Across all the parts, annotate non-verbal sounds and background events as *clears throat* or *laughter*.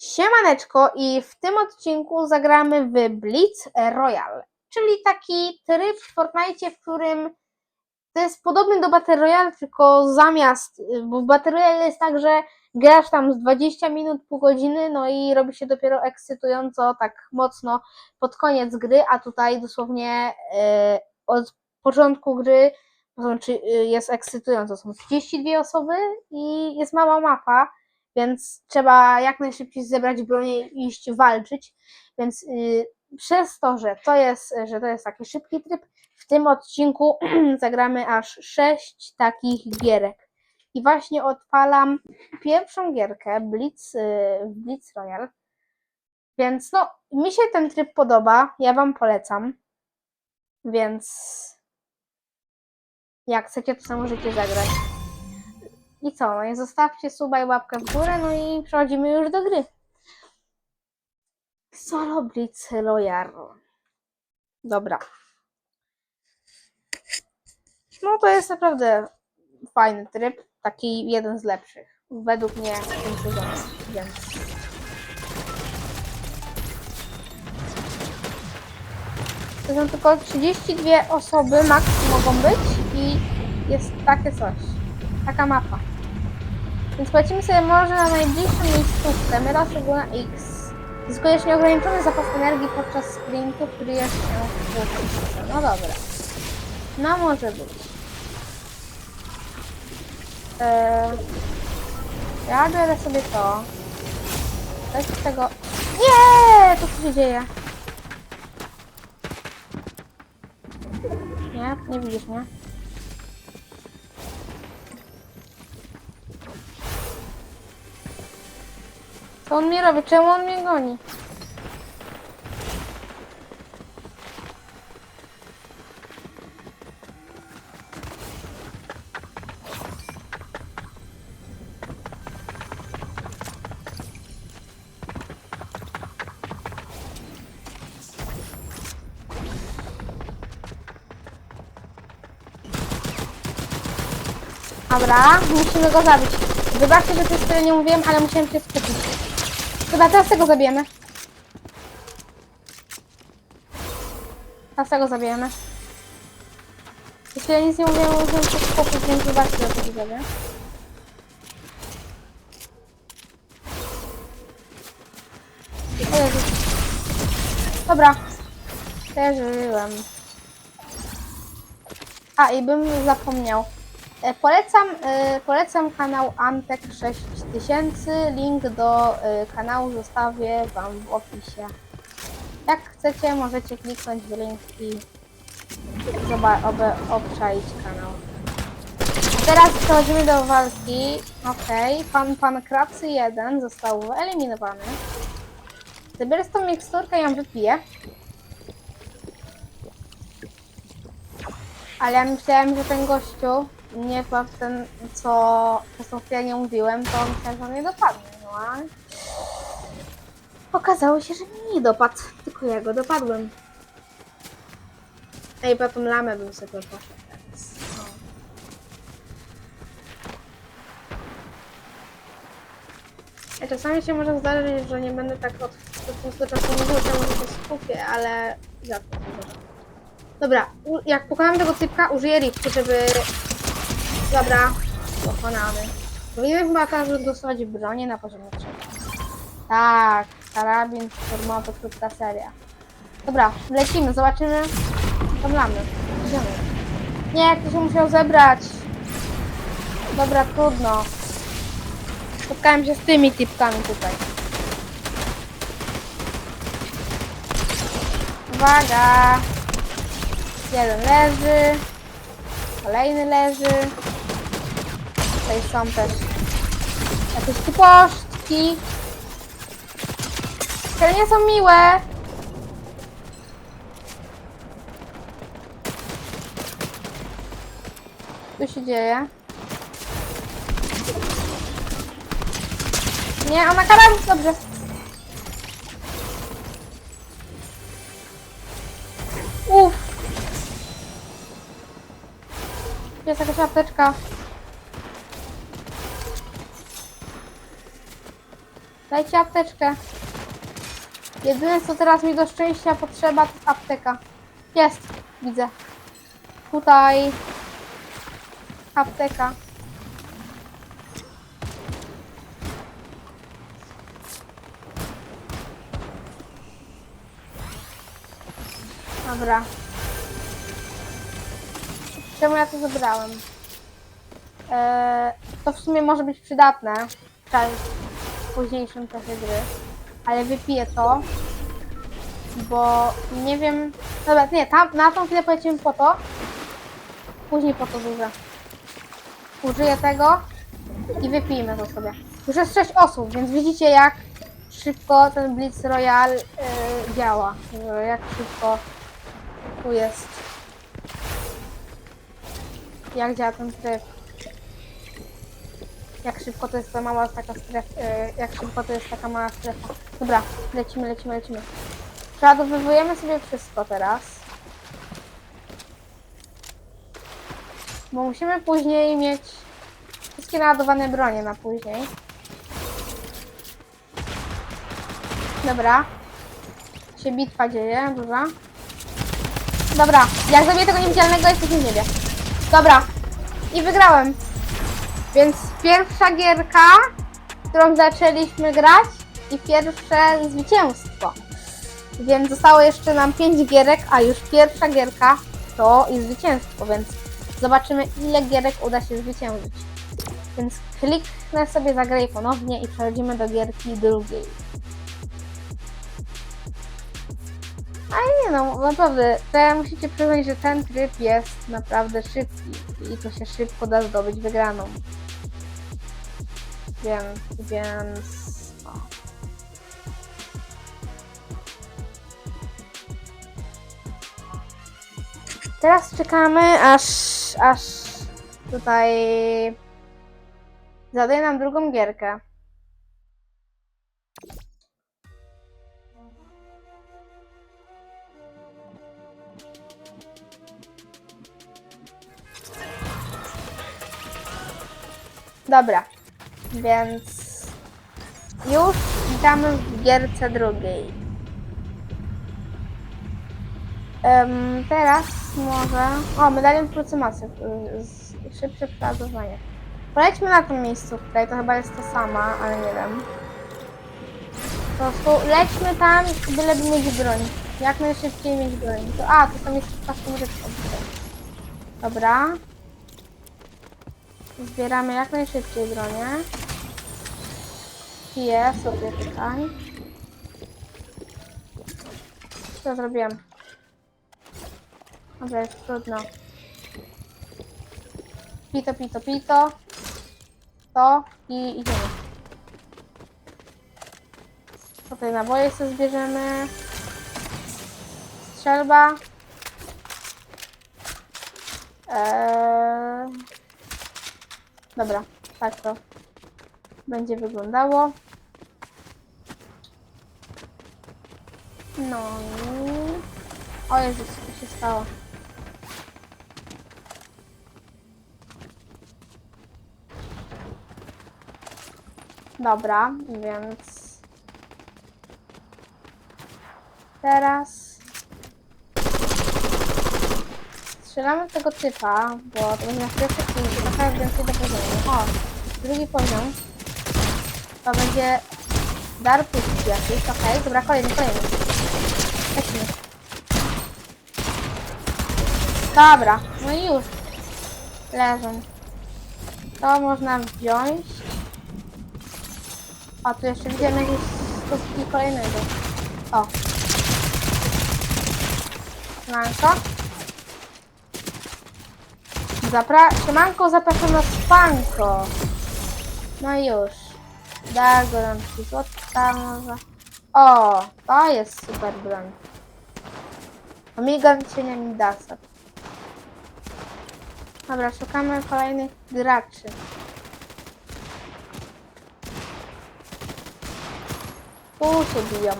Siemaneczko i w tym odcinku zagramy w Blitz Royale, czyli taki tryb w Fortnite, w którym to jest podobny do Battle Royale, tylko zamiast, bo w Battle Royale jest tak, że grasz tam z 20 minut, pół godziny, no i robi się dopiero ekscytująco, tak mocno pod koniec gry, a tutaj dosłownie e, od początku gry to znaczy, e, jest ekscytująco. Są 32 osoby i jest mała mapa, więc trzeba jak najszybciej zebrać bronię i iść walczyć. Więc y, przez to, że to jest, że to jest taki szybki tryb, w tym odcinku *clears throat* zagramy aż 6 takich gierek. I właśnie odpalam pierwszą gierkę Blitz, y, w Blitz Royale. Więc no, mi się ten tryb podoba, ja wam polecam. Więc jak chcecie, to sobie możecie zagrać. I co? No i zostawcie suba i łapkę w górę, no i przechodzimy już do gry. Solo Blitz Royale. Dobra. No to jest naprawdę fajny tryb. Taki jeden z lepszych. Według mnie w tym sezonie. Więc... To są tylko 32 osoby max mogą być i jest takie coś. Taka mapa. Więc płacimy sobie może na najbliższą miejscówkę. My rozszerzył na X. Zyskujesz nieograniczony zapas energii podczas sprintu, który jest się w No dobra. No może być. Eee, ja biorę sobie to. Coś z tego... Nie! To co się dzieje? Nie? Nie widzisz mnie? Co on mi robi? Czemu on mnie goni? Dobra, musimy go zabić. Wybaczcie, że przez tyle nie mówiłem, ale musiałem się skupić. Chyba teraz tego zabijemy. Teraz tego zabijemy. Jeśli ja nic nie mówię, musiałem się skupić, więc wybaczcie, że to zrobię. Dobra. Przeżyłem. A, i bym zapomniał. E, Polecam, e, polecam kanał Antek 6000. Link do e, kanału zostawię Wam w opisie. Jak chcecie, możecie kliknąć w link i obczaić kanał. Teraz przechodzimy do walki. Okej, pan pan Kracy 1 został wyeliminowany. Zabiorę tą miksturkę i ją wypiję. Ale ja myślałem, że ten gościu, nie chyba ten, co chwilę nie mówiłem, to myślałem, że on mnie dopadnie, no a... Okazało się, że mnie nie dopadł, tylko ja go dopadłem. Ej, po tą lamę bym sobie poszedł. No. Czasami się może zdarzyć, że nie będę tak od czasu czasu mówił, może się skupię, ale rzadko. Dobra, jak pokonam tego typka, użyję riftu, żeby... Dobra, pokonany. Powinienem chyba teraz dostosować bronię na poziomie trzecim. Tak, karabin, formowy, krótka seria. Dobra, lecimy, zobaczymy. Tam lamy. Idziemy. Nie, się musiał zebrać. Dobra, trudno. Spotkałem się z tymi typkami tutaj. Uwaga! Jeden leży. Kolejny leży. Tutaj są też jakieś typoszczki. Które nie są miłe. Co się dzieje? Nie, ona karabin, dobrze. Uff. Jest jakaś apteczka. Dajcie apteczkę. Jedyne co teraz mi do szczęścia potrzeba to apteka. Jest, widzę. Tutaj apteka. Dobra. Czemu ja to zebrałem? Eee, to w sumie może być przydatne w późniejszym czasie gry, ale wypiję to, bo nie wiem. Dobra, nie, tam, na tą chwilę polecimy po to, później po to duże. Użyję tego i wypijmy to sobie. Już jest 6 osób, więc widzicie jak szybko ten Blitz Royale yy, działa. Jak szybko tu jest. Jak działa ten tryb. Jak szybko to jest ta mała taka strefa. Jak szybko to jest taka mała strefa. Dobra, lecimy, lecimy, lecimy. Przeładowujemy sobie wszystko teraz. Bo musimy później mieć wszystkie naładowane bronie na później. Dobra. Się bitwa dzieje, duża. Dobra, jak zabiję tego niewidzialnego, jesteśmy w niebie. Dobra. I wygrałem. Więc pierwsza gierka, którą zaczęliśmy grać i pierwsze zwycięstwo. Więc zostało jeszcze nam 5 gierek, a już pierwsza gierka to i zwycięstwo, więc zobaczymy ile gierek uda się zwyciężyć. Więc kliknę sobie zagraj ponownie i przechodzimy do gierki drugiej. A nie no, naprawdę, to musicie przyznać, że ten tryb jest naprawdę szybki i to się szybko da zdobyć wygraną. Więc, więc... Teraz czekamy, aż, aż tutaj zadaje nam drugą gierkę. Dobra, więc już witamy w gierce drugiej. Em, teraz może... O, medalion procymacji. Szybsze przeładowanie. Polećmy na tą miejscówkę to chyba jest ta sama, ale nie wiem. Po prostu lećmy tam, byleby mieć broń. Jak najszybciej mieć broń. To, a, to tam jest rybką. Dobra. Zbieramy jak najszybciej bronię. Piję sobie tutaj. Co zrobiłem? Dobra, jest trudno. Pito, pito, pito. To i idziemy. Tutaj naboje sobie zbierzemy. Strzelba. Eee... Dobra, tak to będzie wyglądało. No i... O Jezus, co się stało? Dobra, więc... Teraz... Strzelamy tego typa, bo to będzie nasz pierwszy film, trochę więcej do poziomu. O, drugi poziom. To będzie dar puszki jakiś, okej, dobra, kolejny, kolejny. Lecimy. Dobra, no i już. Leżą. To można wziąć. O, tu jeszcze widzimy jakieś skutki kolejnego. O. Siemanko. Zapra Siemanko, zapraszam na spanko. No już. Da gorączki złotka może. O, to jest super broń. Amiga cienia Midasa. Dobra, szukamy kolejnych graczy. Tu się biją.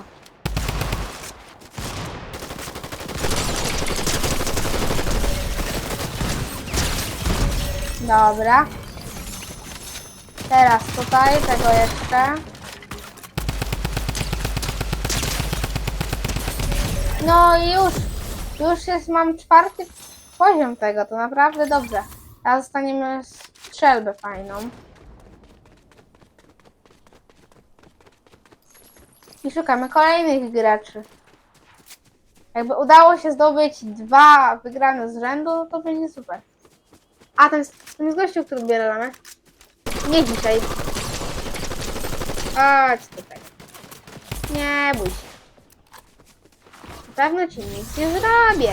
Dobra. Teraz tutaj tego jeszcze. No i już. Już jest, mam czwarty poziom tego, to naprawdę dobrze. Teraz dostaniemy strzelbę fajną. I szukamy kolejnych graczy. Jakby udało się zdobyć dwa wygrane z rzędu, to będzie super. A, ten jest, ten jest gościu, który bieramy. Nie dzisiaj. Chodź tutaj. Nie bój się. Na pewno ci nic nie zrobię.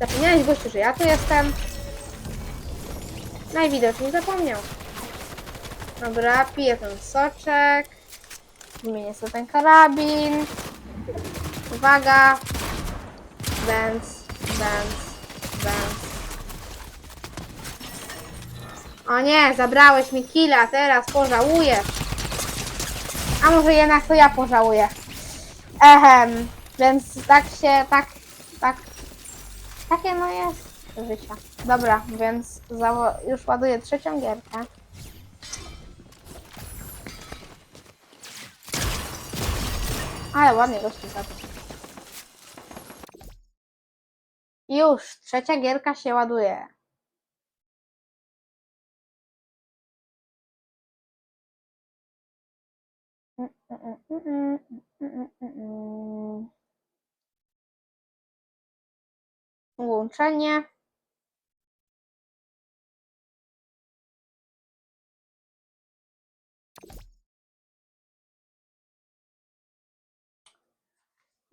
Zapomniałeś gościu, że ja tu jestem. Najwidoczniej zapomniał. Dobra, piję ten soczek. Wymienię sobie ten karabin. Uwaga. Dance, dance. O nie, zabrałeś mi killa, teraz pożałujesz. A może jednak to ja pożałuję. Ehem, więc tak się, tak, tak, takie no jest życie. Dobra, więc już ładuję trzecią gierkę. Ale ładnie gości za to. Już, trzecia gierka się ładuje. Łączenie.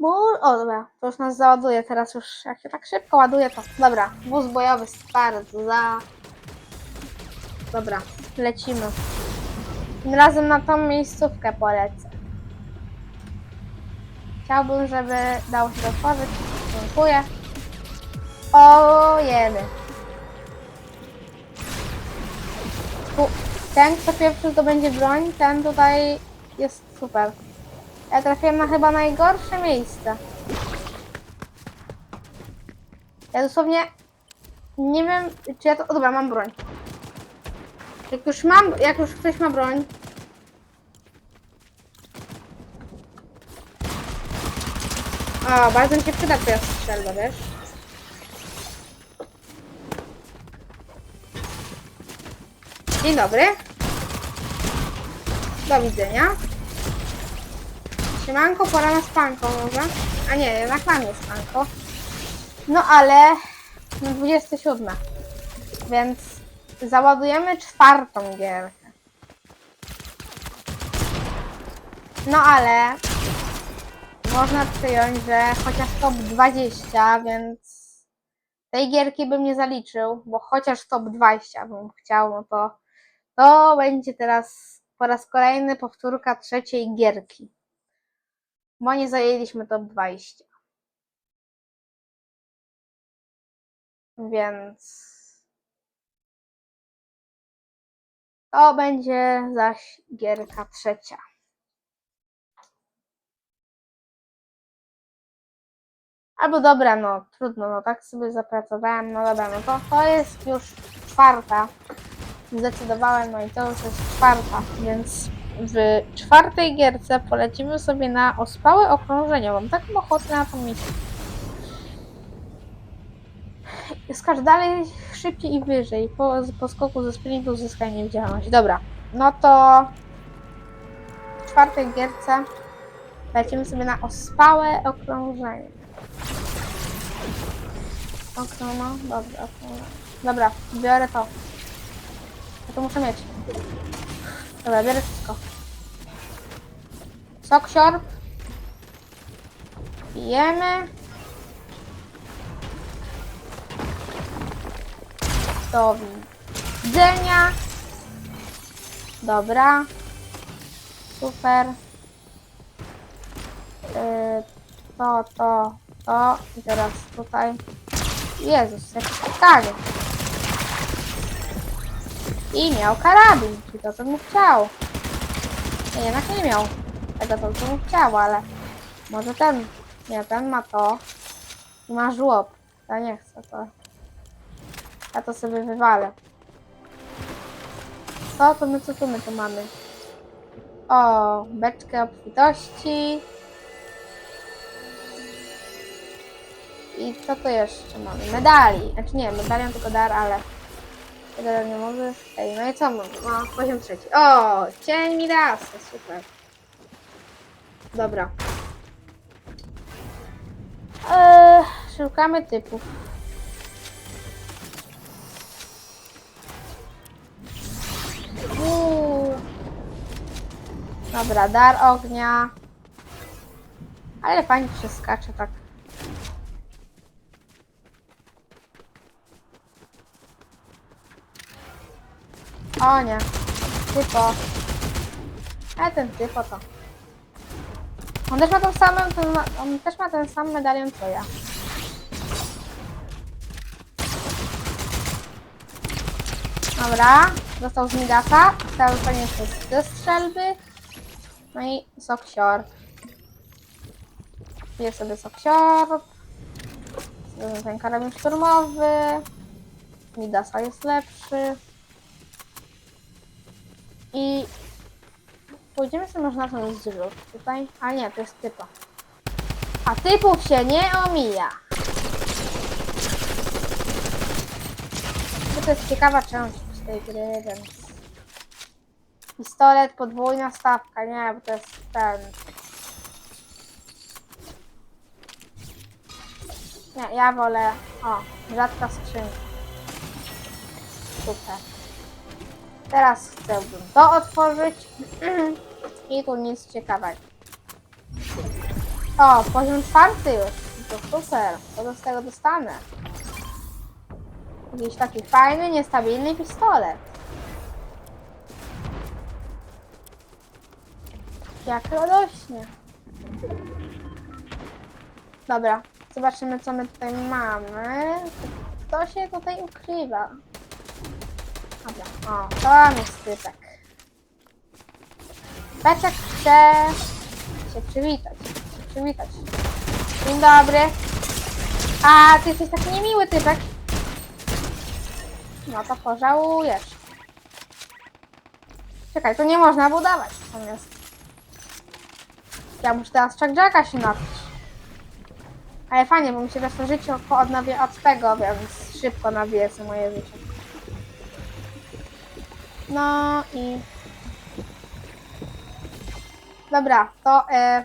Mur, o dobra, to już nas załaduje teraz już, jak się tak szybko ładuje to, dobra, wóz bojowy start za, dobra, lecimy. Tym razem na tą miejscówkę polecę. Chciałbym, żeby dało się otworzyć, dziękuję. O jedy. Tu, ten, kto pierwszy to będzie broń, ten tutaj jest super. Ja trafiłem na chyba najgorsze miejsce. Ja dosłownie nie wiem, czy ja to. O dobra, mam broń. Jak już mam, jak już ktoś ma broń. O, bardzo mi się przyda twoja strzelba, wiesz? Dzień dobry. Do widzenia. Siemanko, pora na spanko może? A nie, jednak mam jest spanko. No ale no 27. Więc załadujemy czwartą gierkę. No ale można przyjąć, że chociaż top 20, więc tej gierki bym nie zaliczył, bo chociaż top 20 bym chciał, no to to będzie teraz po raz kolejny powtórka trzeciej gierki bo nie zajęliśmy top 20. Więc to będzie zaś gierka trzecia. Albo dobra, no trudno, no tak sobie zapracowałem, no dobra, no to, to jest już czwarta. Zdecydowałem, no i to już jest czwarta, więc w czwartej gierce polecimy sobie na ospałę okrążeniową. Taką ochotę na mieć. Skacz dalej, szybciej i wyżej. Po, po skoku ze sprintu uzyskaj niewidzialność. Dobra, no to w czwartej gierce lecimy sobie na ospałe okrążenie. Okrążę, dobra, okrążę. Dobra, biorę to. Ja to muszę mieć. Dobra, biorę wszystko. Sok siorb. Pijemy. Do widzenia. Dobra. Super. Yy, to, to, to. I teraz tutaj. Jezus, jakie pytanie. I miał karabin, czyli to, co mu chciał. Nie, jednak nie miał tego, to, co mu chciał, ale może ten, nie, ten ma to i ma żłob. Ja nie chcę to. Ja to sobie wywalę. To, to my, co tu my tu mamy? O, beczkę obfitości. I co to jeszcze mamy? Medali. Znaczy nie, medalią tylko dar, ale możesz. Ej, no i co mamy? No, poziom trzeci. O, cień mi raz, super. Dobra. Eee, szukamy typów. Uuu. Dobra, dar ognia. Ale fajnie przeskacze tak. O nie. Typo. A ten typo to. On też ma tą samą, ten, on też ma ten sam medalion co ja. Dobra, dostał z Midasa. Dostanie jeszcze ze strzelby. No i soksior. Piję sobie soksior. Ten karabin szturmowy. Midasa jest lepszy. I pójdziemy sobie może na ten zrzut tutaj. A nie, to jest typa. A typów się nie omija. To jest ciekawa część tej gry, więc... Pistolet, podwójna stawka, nie, bo to jest ten... Nie, ja wolę... O, rzadka skrzynka. Super. Teraz chciałbym to otworzyć. *clears throat* I tu nic ciekawego. O, poziom czwarty już. To super. To z tego dostanę. Jakiś taki fajny, niestabilny pistolet. Jak radośnie. Dobra, zobaczymy co my tutaj mamy. Kto się tutaj ukrywa? Dobra, o, to jest typek. Beczek chce się przywitać, się przywitać. Dzień dobry. A, ty jesteś taki niemiły typek. No to pożałujesz. Czekaj, tu nie można budować. Jest. Ja muszę teraz Jacka się napić. Ale fajnie, bo mi się też życie odnawia od tego, więc szybko nabije sobie moje życie. No i... Dobra, to... E...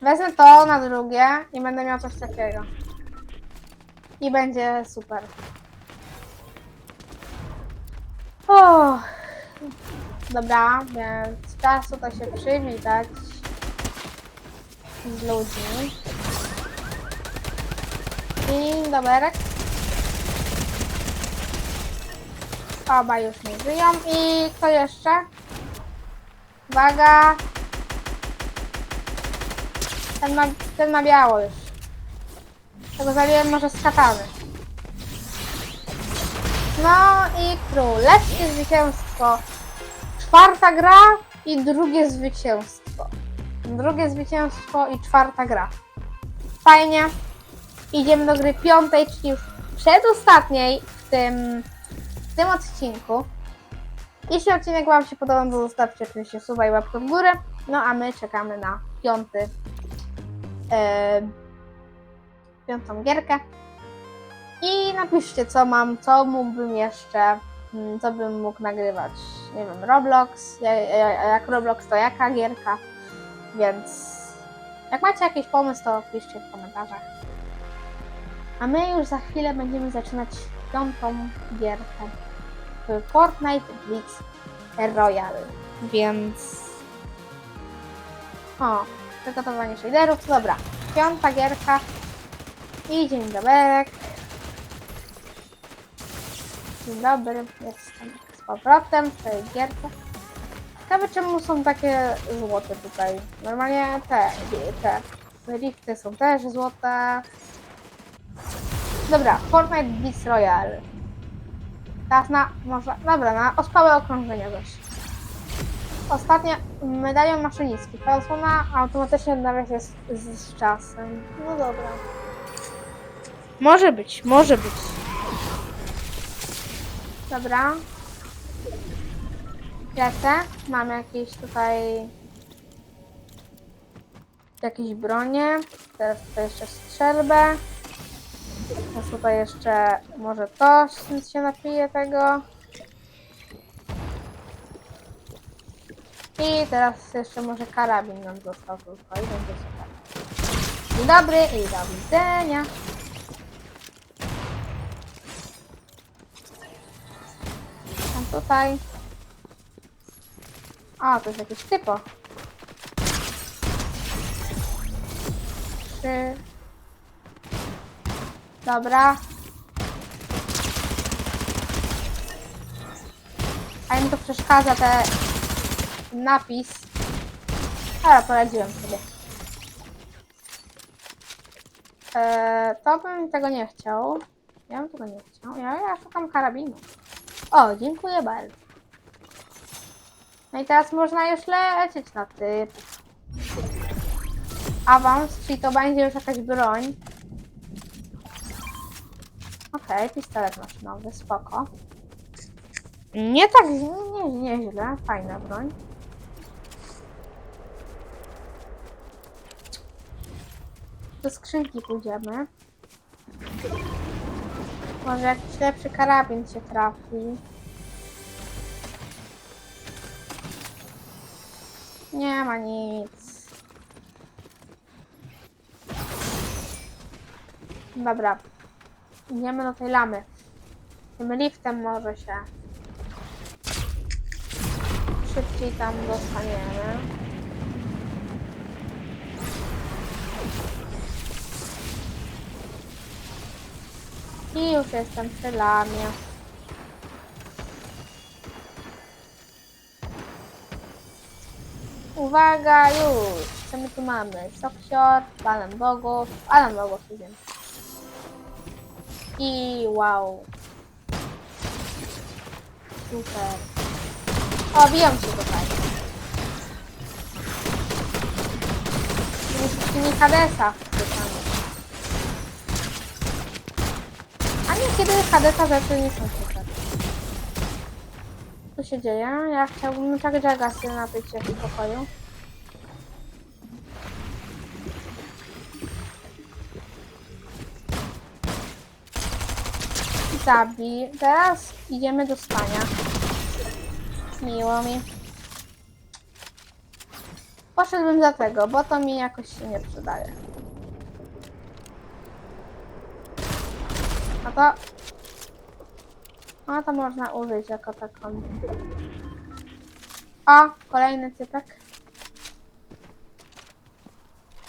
Wezmę to na drugie i będę miał coś takiego. I będzie super. O, Dobra, więc czas tutaj się przywitać z ludźmi. Dzień dobry. Oba już nie żyją. I kto jeszcze? Uwaga. Ten ma, ten ma biało już. Tego zabiłem może z katany. No i królewskie zwycięstwo. Czwarta gra i drugie zwycięstwo. Drugie zwycięstwo i czwarta gra. Fajnie. Idziemy do gry piątej, czyli już przedostatniej w tym, w tym odcinku. Jeśli odcinek Wam się podobał, to zostawcie oczywiście suba i łapkę w górę. No a my czekamy na piąty, e, piątą gierkę. I napiszcie, co mam, co mógłbym jeszcze, mm, co bym mógł nagrywać. Nie wiem, Roblox, ja- ja- jak Roblox, to jaka gierka. Więc jak macie jakiś pomysł, to piszcie w komentarzach. A my już za chwilę będziemy zaczynać piątą gierkę Fortnite Blitz Royale. Więc... O, przygotowanie shaderów, dobra. Piąta gierka. I dzień dobry. Dzień dobry, jestem z powrotem w tej gierce. Ciekawe czemu są takie złote tutaj. Normalnie te, te rifty są też złote. Dobra, Fortnite Blitz Royale. Teraz na, może, dobra, na ospałe okrążenie też. Ostatnia medalion maszynistki. Ta osłona automatycznie odnawia się z, z, z czasem. No dobra. Może być, może być. Dobra. Lecę. Mam jakieś tutaj jakieś bronie. Teraz tutaj jeszcze strzelbę. Teraz tutaj jeszcze może to się napije tego. I teraz jeszcze może karabin nam został tylko i będzie super. Dzień dobry i do widzenia. Tam tutaj. A, to jest jakiś typo. Trzy. Dobra. A im to przeszkadza te napis. Ale poradziłem sobie. Eee, to bym tego nie chciał. Ja bym tego nie chciał. Ja, ja szukam karabinu. O, dziękuję bardzo. No i teraz można już lecieć na typ. Awans, czyli to będzie już jakaś broń. Okej, pistolet maszynowy, spoko. Nie tak, nie, nie, nieźle, fajna broń. Do skrzynki pójdziemy. Może jakiś lepszy karabin się trafi. Nie ma nic. Dobra. Idziemy do tej lamy. Tym liftem może się szybciej tam dostaniemy. I już jestem przy lamie. Uwaga, już! Co my tu mamy? Soksior, Panem Bogów, Panem Bogów idziemy. I wow. Super. O, biją się tutaj. Tymi wszystkimi Hadesa pytamy. A niekiedy Hadesa rzeczy nie są super. Co się dzieje? Ja chciałbym tak Jaga sobie napić w pokoju. Zabij. Teraz idziemy do spania. Miło mi. Poszedłbym za tego, bo to mi jakoś się nie przydaje. A to... A to można użyć jako taką... O, kolejny typek.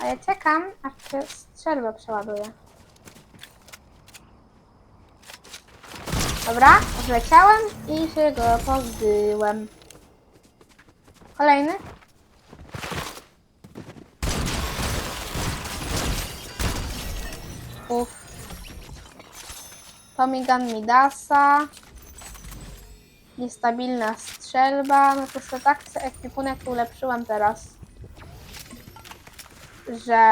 A ja czekam, aż się strzelbę przeładuje. Dobra, odleciałem i się go pozbyłem. Kolejny. Uff. Tommy Gun Midasa. Niestabilna strzelba. No to sobie tak se ekwipunek ulepszyłem teraz. Że...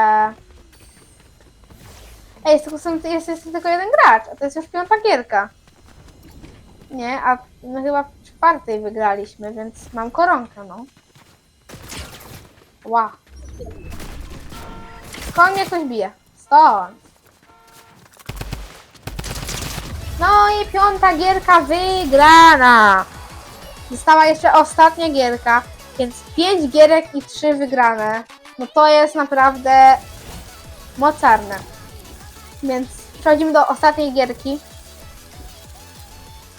Ej, jest tylko, jest, jest tylko jeden gracz, a to jest już piąta gierka. Nie, a my chyba w czwartej wygraliśmy, więc mam koronkę, no. Ła. Skąd mnie ktoś bije? Stąd. No i piąta gierka wygrana. Została jeszcze ostatnia gierka, więc pięć gierek i trzy wygrane. No to jest naprawdę mocarne. Więc przechodzimy do ostatniej gierki.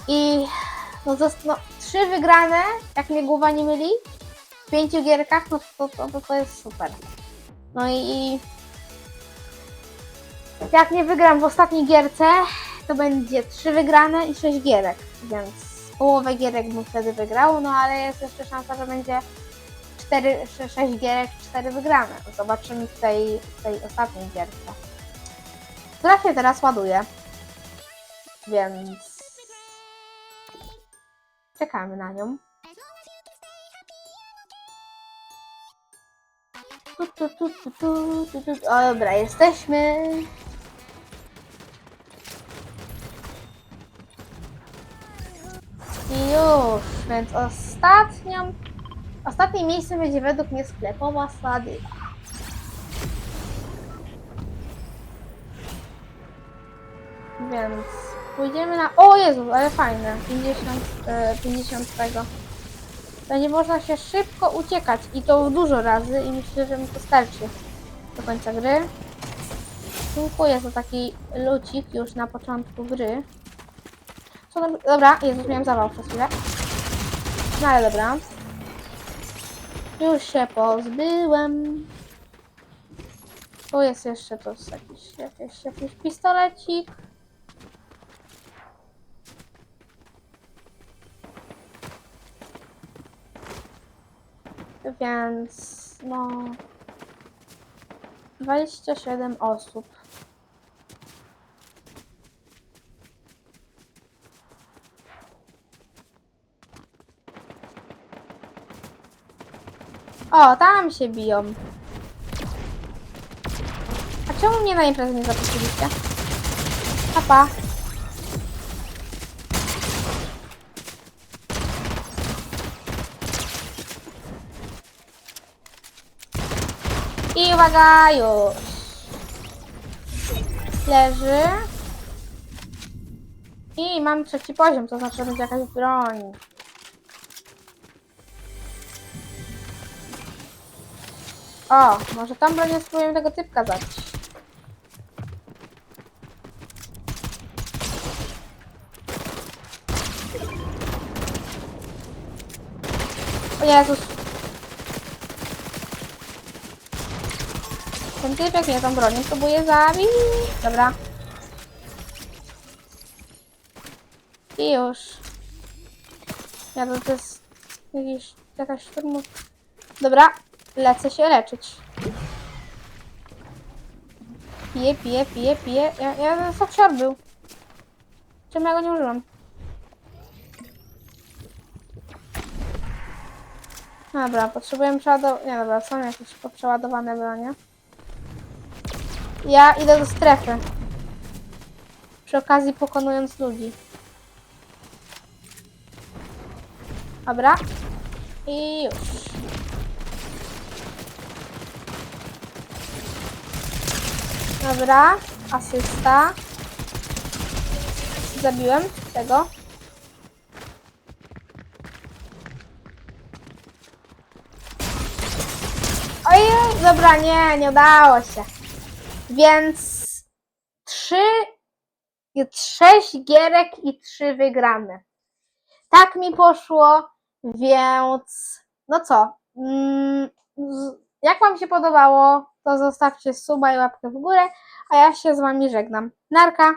I no, no trzy wygrane, jak mnie głowa nie myli, w pięciu gierkach, no to, to, to, to jest super. No i, i jak nie wygram w ostatniej gierce, to będzie trzy wygrane i sześć gierek, więc połowę gierek bym wtedy wygrał, no ale jest jeszcze szansa, że będzie cztery, sze- sześć gierek, cztery wygrane. Zobaczymy w tej, tej ostatniej gierce. Która teraz ładuje. Więc Czekamy na nią. Tu, tu, tu, tu, tu, tu, tu. O, dobra, jesteśmy. I już, więc ostatnią... Ostatnim miejscem będzie według mnie sklepowa sadyba. Więc pójdziemy na... O Jezu, ale fajne. 50, e, 50 tego. Będzie można się szybko uciekać i to dużo razy i myślę, że mi to starczy do końca gry. Dziękuję za taki lucik już na początku gry. Co tam... Dobra, Jezus, miałem zawał przez chwilę. No ale dobra. Już się pozbyłem. Tu jest jeszcze to jakiś, jakiś, jakiś pistolecik. Więc no 27 osób. O, tam się biją. A czemu mnie na imprezę nie zaprosiliście? Papa. I uwaga, już. Leży. I mam trzeci poziom, to znaczy, że będzie jakaś broń. O, może tam bronię spróbujemy tego typka zabić. O Jezus. Ten typek mnie tą bronią próbuje zabić. Dobra. I już. Ja to, jest jakiś, jakaś szturmów. Dobra, lecę się leczyć. Piję, piję, piję, piję. Ja, ja foksior był. Czemu ja go nie użyłam? Dobra, potrzebuję przeładować. Nie dobra, są jakieś przeładowane bronie. Ja idę do strefy. Przy okazji pokonując ludzi. Dobra. I już. Dobra, asysta. Zabiłem tego. Ojej, dobra, nie, nie udało się. Więc trzy, sześć gierek i trzy wygrane. Tak mi poszło, więc no co? Mm, Jak Wam się podobało, to zostawcie suba i łapkę w górę, a ja się z Wami żegnam. Narka!